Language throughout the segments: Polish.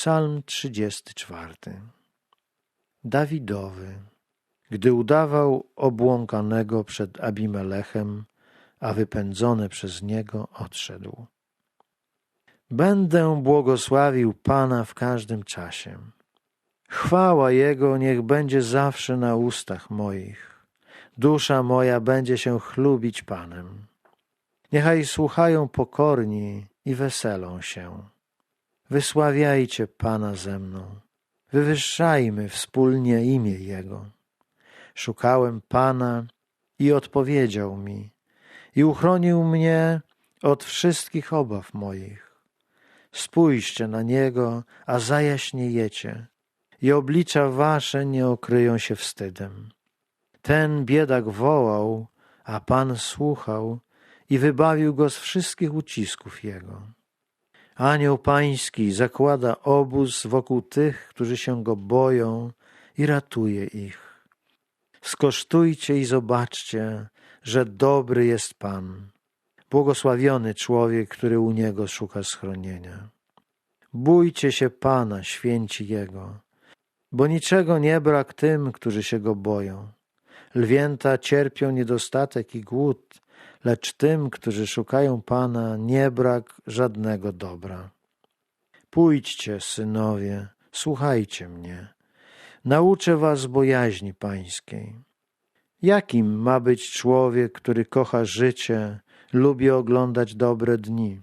Psalm 34 Dawidowy, gdy udawał obłąkanego przed Abimelechem, a wypędzony przez niego odszedł. Będę błogosławił Pana w każdym czasie. Chwała Jego niech będzie zawsze na ustach moich. Dusza moja będzie się chlubić Panem. Niechaj słuchają pokorni i weselą się. Wysławiajcie Pana ze mną. Wywyższajmy wspólnie imię Jego. Szukałem Pana i odpowiedział mi i uchronił mnie od wszystkich obaw moich. Spójrzcie na Niego, a zajaśniejecie i oblicza wasze nie okryją się wstydem. Ten biedak wołał, a Pan słuchał i wybawił go z wszystkich ucisków jego. Anioł Pański zakłada obóz wokół tych, którzy się go boją i ratuje ich. Skosztujcie i zobaczcie, że dobry jest Pan. Błogosławiony człowiek, który u Niego szuka schronienia. Bójcie się Pana, święci Jego, bo niczego nie brak tym, którzy się Go boją. Lwięta cierpią niedostatek i głód, lecz tym, którzy szukają Pana, nie brak żadnego dobra. Pójdźcie, synowie, słuchajcie mnie. Nauczę was bojaźni pańskiej. Jakim ma być człowiek, który kocha życie, lubi oglądać dobre dni?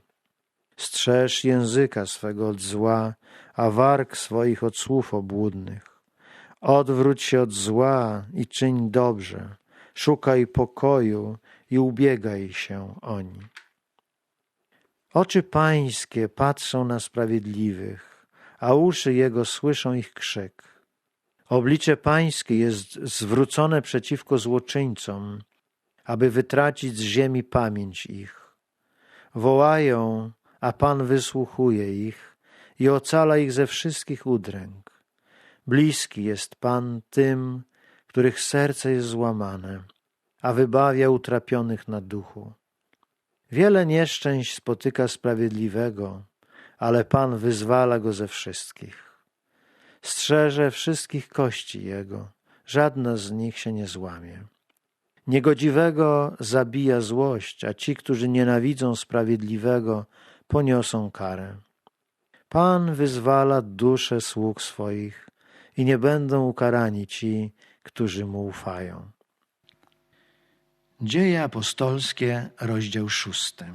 Strzeż języka swego od zła, a warg swoich od słów obłudnych. Odwróć się od zła i czyń dobrze. Szukaj pokoju i ubiegaj się oń. Oczy pańskie patrzą na sprawiedliwych, a uszy jego słyszą ich krzyk. Oblicze pańskie jest zwrócone przeciwko złoczyńcom, aby wytracić z ziemi pamięć ich. Wołają, a Pan wysłuchuje ich i ocala ich ze wszystkich udręk. Bliski jest Pan tym, których serce jest złamane, a wybawia utrapionych na duchu. Wiele nieszczęść spotyka sprawiedliwego, ale Pan wyzwala go ze wszystkich. Strzeże wszystkich kości jego, żadna z nich się nie złamie. Niegodziwego zabija złość, a ci, którzy nienawidzą sprawiedliwego, poniosą karę. Pan wyzwala dusze sług swoich i nie będą ukarani ci, którzy mu ufają. Dzieje apostolskie, rozdział szósty.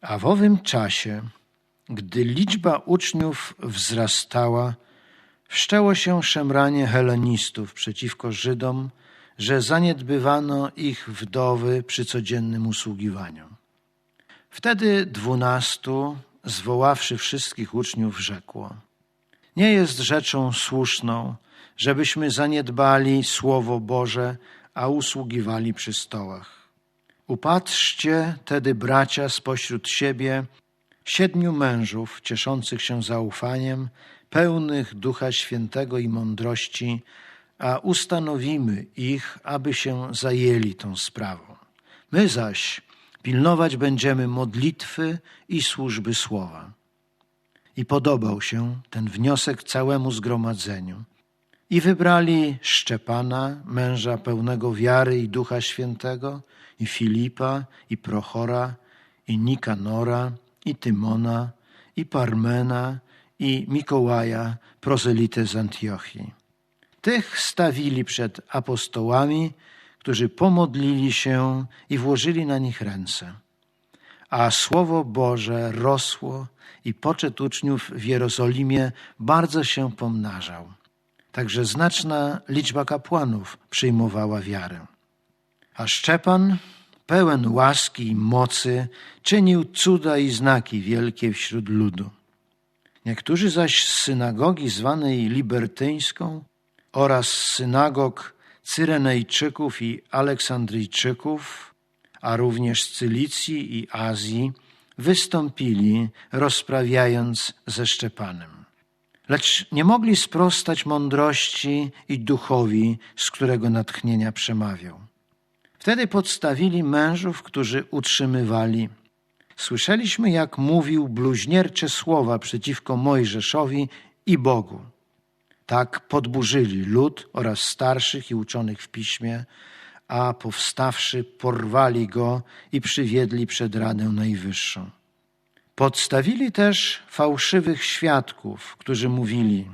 A w owym czasie, gdy liczba uczniów wzrastała, wszczęło się szemranie helenistów przeciwko Żydom, że zaniedbywano ich wdowy przy codziennym usługiwaniu. Wtedy dwunastu, zwoławszy wszystkich uczniów, rzekło: Nie jest rzeczą słuszną, żebyśmy zaniedbali Słowo Boże, a usługiwali przy stołach. Upatrzcie tedy, bracia, spośród siebie siedmiu mężów cieszących się zaufaniem, pełnych Ducha Świętego i mądrości, a ustanowimy ich, aby się zajęli tą sprawą. My zaś pilnować będziemy modlitwy i służby słowa. I podobał się ten wniosek całemu zgromadzeniu. I wybrali Szczepana, męża pełnego wiary i Ducha Świętego, i Filipa, i Prochora, i Nikanora, i Tymona, i Parmena, i Mikołaja, prozelitę z Antiochii. Tych stawili przed apostołami, którzy pomodlili się i włożyli na nich ręce. A Słowo Boże rosło i poczet uczniów w Jerozolimie bardzo się pomnażał. Także znaczna liczba kapłanów przyjmowała wiarę. A Szczepan, pełen łaski i mocy, czynił cuda i znaki wielkie wśród ludu. Niektórzy zaś z synagogi zwanej libertyńską oraz synagog Cyrenejczyków i Aleksandryjczyków, a również z Cylicji i Azji, wystąpili, rozprawiając ze Szczepanem. Lecz nie mogli sprostać mądrości i duchowi, z którego natchnienia przemawiał. Wtedy podstawili mężów, którzy utrzymywali. Słyszeliśmy, jak mówił bluźniercze słowa przeciwko Mojżeszowi i Bogu. Tak podburzyli lud oraz starszych i uczonych w piśmie, a powstawszy porwali go i przywiedli przed Radę Najwyższą. Podstawili też fałszywych świadków, którzy mówili: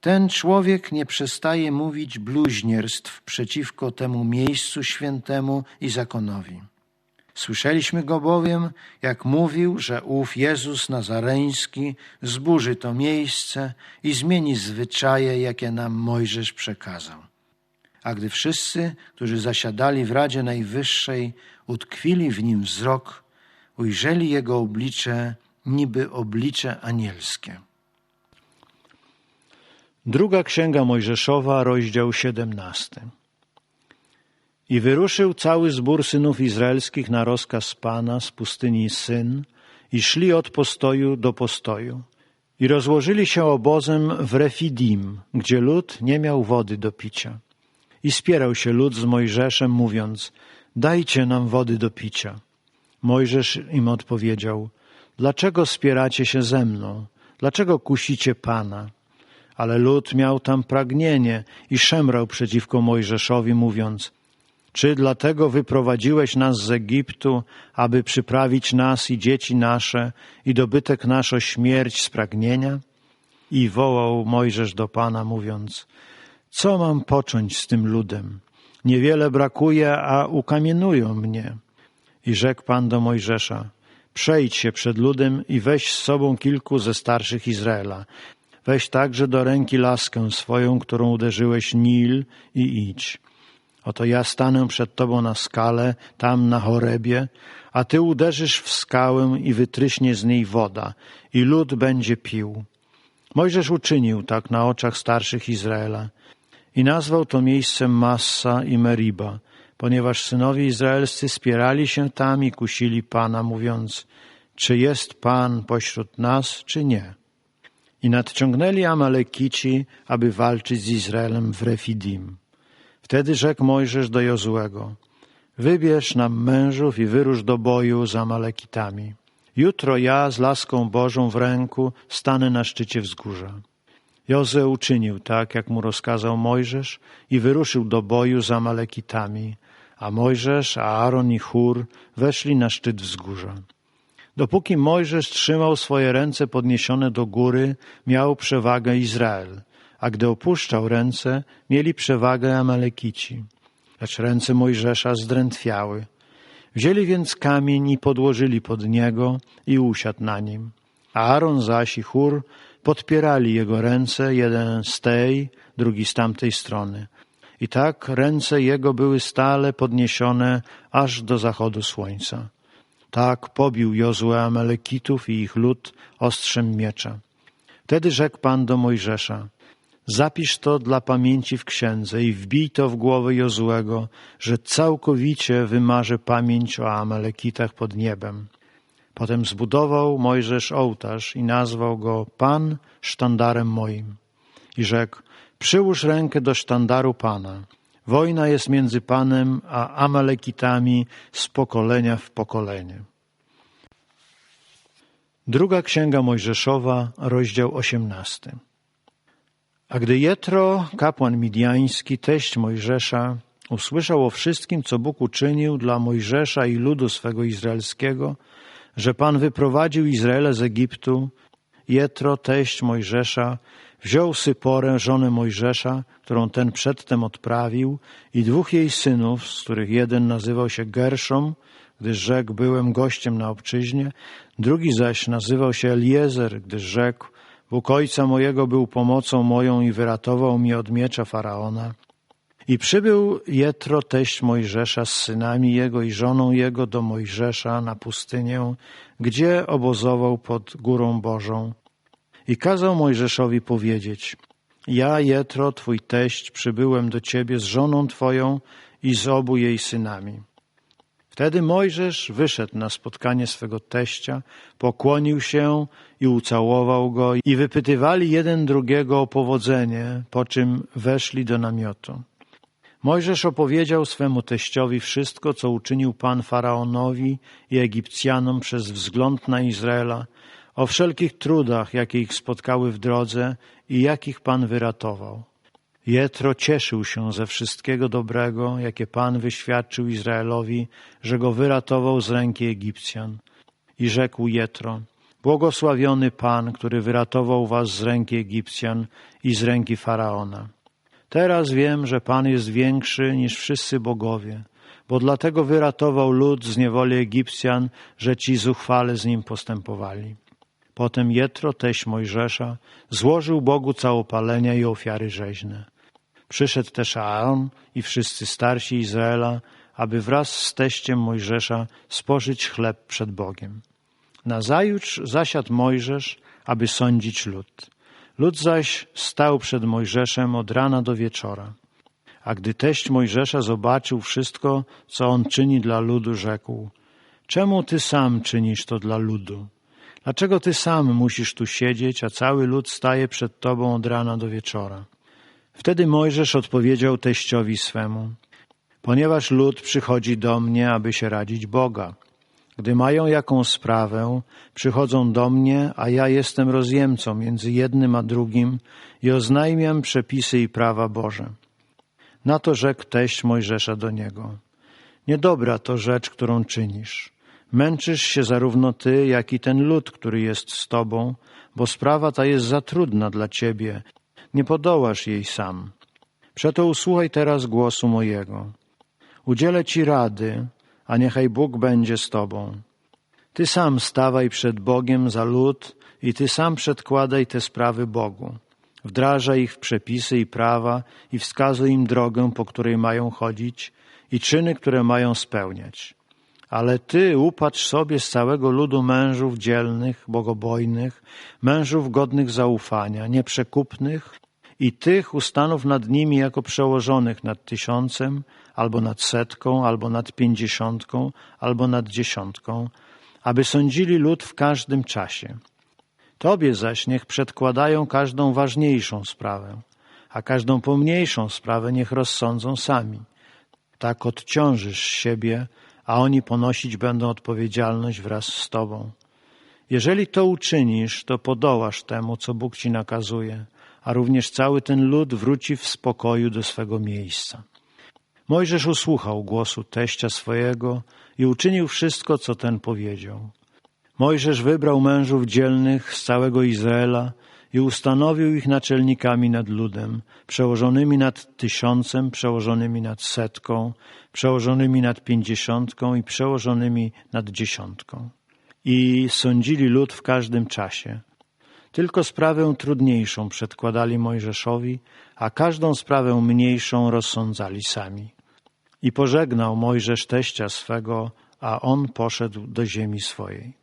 Ten człowiek nie przestaje mówić bluźnierstw przeciwko temu miejscu świętemu i zakonowi. Słyszeliśmy go bowiem, jak mówił, że ów Jezus Nazareński zburzy to miejsce i zmieni zwyczaje, jakie nam Mojżesz przekazał. A gdy wszyscy, którzy zasiadali w Radzie Najwyższej, utkwili w nim wzrok, ujrzeli jego oblicze, niby oblicze anielskie. Druga Księga Mojżeszowa, rozdział 17. I wyruszył cały zbór synów izraelskich na rozkaz Pana z pustyni Syn i szli od postoju do postoju. I rozłożyli się obozem w Refidim, gdzie lud nie miał wody do picia. I spierał się lud z Mojżeszem, mówiąc, dajcie nam wody do picia. Mojżesz im odpowiedział, dlaczego spieracie się ze mną? Dlaczego kusicie Pana? Ale lud miał tam pragnienie i szemrał przeciwko Mojżeszowi, mówiąc, czy dlatego wyprowadziłeś nas z Egiptu, aby przyprawić nas i dzieci nasze i dobytek nasz o śmierć z pragnienia? I wołał Mojżesz do Pana, mówiąc, co mam począć z tym ludem? Niewiele brakuje, a ukamienują mnie. I rzekł Pan do Mojżesza, przejdź się przed ludem i weź z sobą kilku ze starszych Izraela. Weź także do ręki laskę swoją, którą uderzyłeś Nil i idź. Oto ja stanę przed Tobą na skale, tam na chorebie, a Ty uderzysz w skałę i wytryśnie z niej woda, i lud będzie pił. Mojżesz uczynił tak na oczach starszych Izraela i nazwał to miejscem Massa i Meriba, ponieważ synowie izraelscy spierali się tam i kusili Pana, mówiąc, czy jest Pan pośród nas, czy nie. I nadciągnęli Amalekici, aby walczyć z Izraelem w Refidim. Wtedy rzekł Mojżesz do Jozłego, wybierz nam mężów i wyrusz do boju z Amalekitami. Jutro ja z laską Bożą w ręku stanę na szczycie wzgórza. Jozue uczynił tak, jak mu rozkazał Mojżesz i wyruszył do boju z Amalekitami, a Mojżesz, Aaron i Chór weszli na szczyt wzgórza. Dopóki Mojżesz trzymał swoje ręce podniesione do góry, miał przewagę Izrael – a gdy opuszczał ręce, mieli przewagę Amalekici. Lecz ręce Mojżesza zdrętwiały. Wzięli więc kamień i podłożyli pod niego i usiadł na nim. Aaron zaś i Chór podpierali jego ręce, jeden z tej, drugi z tamtej strony. I tak ręce jego były stale podniesione aż do zachodu słońca. Tak pobił Jozue Amalekitów i ich lud ostrzem miecza. Wtedy rzekł Pan do Mojżesza, Zapisz to dla pamięci w księdze i wbij to w głowę Jozłego, że całkowicie wymarzy pamięć o Amalekitach pod niebem. Potem zbudował Mojżesz ołtarz i nazwał go Pan sztandarem moim. I rzekł, przyłóż rękę do sztandaru Pana. Wojna jest między Panem a Amalekitami z pokolenia w pokolenie. Druga Księga Mojżeszowa, rozdział osiemnasty. A gdy Jetro, kapłan midiański, teść Mojżesza, usłyszał o wszystkim, co Bóg uczynił dla Mojżesza i ludu swego izraelskiego, że Pan wyprowadził Izraela z Egiptu, Jetro, teść Mojżesza, wziął Syporę, żonę Mojżesza, którą ten przedtem odprawił, i dwóch jej synów, z których jeden nazywał się Gerszom, gdyż rzekł, byłem gościem na obczyźnie, drugi zaś nazywał się Eliezer, gdyż rzekł, Bóg ojca mojego był pomocą moją i wyratował mnie od miecza faraona. I przybył Jetro, teść Mojżesza, z synami jego i żoną jego do Mojżesza na pustynię, gdzie obozował pod górą Bożą. I kazał Mojżeszowi powiedzieć, ja, Jetro, twój teść, przybyłem do ciebie z żoną twoją i z obu jej synami. Wtedy Mojżesz wyszedł na spotkanie swego teścia, pokłonił się i ucałował go i wypytywali jeden drugiego o powodzenie, po czym weszli do namiotu. Mojżesz opowiedział swemu teściowi wszystko, co uczynił Pan Faraonowi i Egipcjanom przez wzgląd na Izraela, o wszelkich trudach, jakie ich spotkały w drodze i jakich Pan wyratował. Jetro cieszył się ze wszystkiego dobrego, jakie Pan wyświadczył Izraelowi, że go wyratował z ręki Egipcjan. I rzekł Jetro, błogosławiony Pan, który wyratował was z ręki Egipcjan i z ręki Faraona. Teraz wiem, że Pan jest większy niż wszyscy bogowie, bo dlatego wyratował lud z niewoli Egipcjan, że ci zuchwale z nim postępowali. Potem Jetro, teść Mojżesza, złożył Bogu całopalenia i ofiary rzeźne. Przyszedł też Aaron i wszyscy starsi Izraela, aby wraz z teściem Mojżesza spożyć chleb przed Bogiem. Nazajutrz zasiadł Mojżesz, aby sądzić lud. Lud zaś stał przed Mojżeszem od rana do wieczora. A gdy teść Mojżesza zobaczył wszystko, co on czyni dla ludu, rzekł: Czemu ty sam czynisz to dla ludu? Dlaczego ty sam musisz tu siedzieć, a cały lud staje przed tobą od rana do wieczora? Wtedy Mojżesz odpowiedział teściowi swemu: Ponieważ lud przychodzi do mnie, aby się radzić Boga. Gdy mają jakąś sprawę, przychodzą do mnie, a ja jestem rozjemcą między jednym a drugim i oznajmiam przepisy i prawa Boże. Na to rzekł teść Mojżesza do niego. Niedobra to rzecz, którą czynisz. Męczysz się zarówno ty, jak i ten lud, który jest z tobą, bo sprawa ta jest za trudna dla ciebie. Nie podołasz jej sam. Przeto usłuchaj teraz głosu mojego. Udzielę ci rady, a niechaj Bóg będzie z tobą. Ty sam stawaj przed Bogiem za lud i ty sam przedkładaj te sprawy Bogu. Wdrażaj ich w przepisy i prawa i wskazuj im drogę, po której mają chodzić i czyny, które mają spełniać. Ale ty upatrz sobie z całego ludu mężów dzielnych, bogobojnych, mężów godnych zaufania, nieprzekupnych i tych ustanów nad nimi jako przełożonych nad tysiącem, albo nad setką, albo nad pięćdziesiątką, albo nad dziesiątką, aby sądzili lud w każdym czasie. Tobie zaś niech przedkładają każdą ważniejszą sprawę, a każdą pomniejszą sprawę niech rozsądzą sami. Tak odciążysz siebie, a oni ponosić będą odpowiedzialność wraz z Tobą. Jeżeli to uczynisz, to podołasz temu, co Bóg Ci nakazuje, a również cały ten lud wróci w spokoju do swego miejsca. Mojżesz usłuchał głosu teścia swojego i uczynił wszystko, co ten powiedział. Mojżesz wybrał mężów dzielnych z całego Izraela i ustanowił ich naczelnikami nad ludem, przełożonymi nad tysiącem, przełożonymi nad setką, przełożonymi nad pięćdziesiątką i przełożonymi nad dziesiątką. I sądzili lud w każdym czasie. Tylko sprawę trudniejszą przedkładali Mojżeszowi, a każdą sprawę mniejszą rozsądzali sami. I pożegnał Mojżesz teścia swego, a on poszedł do ziemi swojej.